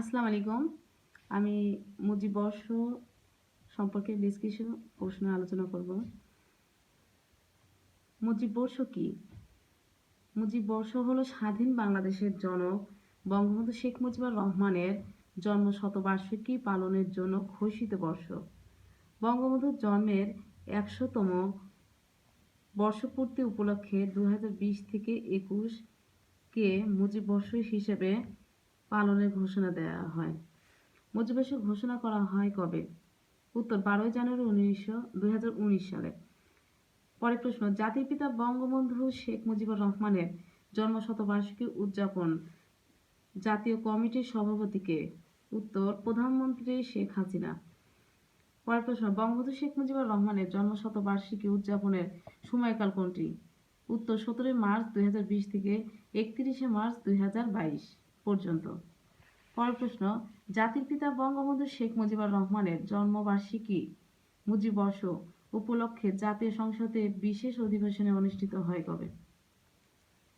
আসসালামু আলাইকুম। আমি মুজিব বর্ষ সম্পর্কে বেশ কিছু প্রশ্ন আলোচনা করব। মুজিব বর্ষ কি? মুজিব বর্ষ হলো স্বাধীন বাংলাদেশের জনক বঙ্গবন্ধু শেখ মুজিবুর রহমানের জন্ম শতবার্ষিকী পালনের জন্য ঘোষিত বর্ষ। বঙ্গবন্ধুর জন্মের একশোতম বর্ষপূর্তি উপলক্ষে দু হাজার বিশ থেকে একুশ কে মুজিব বর্ষ হিসেবে পালনের ঘোষণা দেওয়া হয়। মুজিববর্ষ ঘোষণা করা হয় কবে? উত্তর, বারোই জানুয়ারি উনিশশো, দুই সালে। পরের প্রশ্ন, জাতির পিতা বঙ্গবন্ধু শেখ মুজিবুর রহমানের জন্ম শতবার্ষিকী উদযাপন জাতীয় কমিটির সভাপতিকে উত্তর, প্রধানমন্ত্রী শেখ হাসিনা। পরের প্রশ্ন, বঙ্গবন্ধু শেখ মুজিবুর রহমানের জন্ম শতবার্ষিকী উদযাপনের সময়কাল কোনটি? উত্তর, সতেরোই মার্চ দুই হাজার বিশ থেকে একত্রিশে মার্চ দুই হাজার বাইশ। পর্যন্ত। পরের প্রশ্ন, জাতির পিতা বঙ্গবন্ধু শেখ মুজিবুর রহমানের জন্মবার্ষিকী মুজিবর্ষ উপলক্ষে জাতীয় সংসদে বিশেষ অধিবেশনে অনুষ্ঠিত হয় কবে?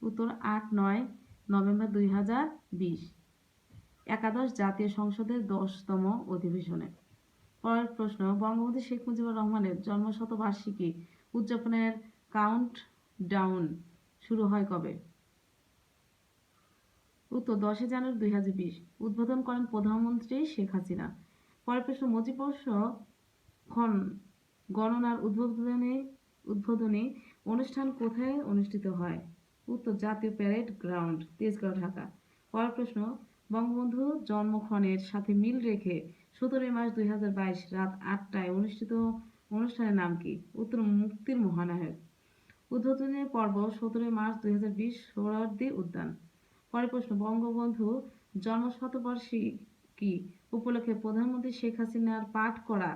উত্তর, আট, নয় নভেম্বর দুই হাজার বিশ। একাদশ জাতীয় সংসদের দশতম অধিবেশনে। পরের প্রশ্ন, বঙ্গবন্ধু শেখ মুজিবুর রহমানের জন্মশতবার্ষিকী উদযাপনের কাউন্ট ডাউন শুরু হয় কবে? উত্তর দশই জানুয়ারি দুই হাজার বিশ। উদ্বোধন করেন প্রধানমন্ত্রী শেখ হাসিনা। পরের প্রশ্ন মুজিববর্ষ খন গণনার উদ্বোধনে, উদ্বোধনী অনুষ্ঠান কোথায় অনুষ্ঠিত হয়? উত্তর, জাতীয় প্যারেড গ্রাউন্ড, তেজগাঁও, ঢাকা। পরের প্রশ্ন, বঙ্গবন্ধু জন্মক্ষণের সাথে মিল রেখে সতেরোই মার্চ দুই হাজার বাইশ রাত আটটায় অনুষ্ঠিত অনুষ্ঠানের নাম কি? উত্তর, মুক্তির মহানায়ক। উদ্বোধনী পর্ব সতেরোই মার্চ দুই হাজার বিশ সোহরাওয়ার্দী উদ্যান। পরের প্রশ্ন, বঙ্গবন্ধু জন্ম কি উপলক্ষে প্রধানমন্ত্রী শেখ হাসিনার পাঠ করা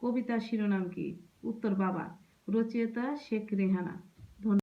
কবিতার শিরোনাম কি? উত্তর বাবা রচয়িতা শেখ রেহানা।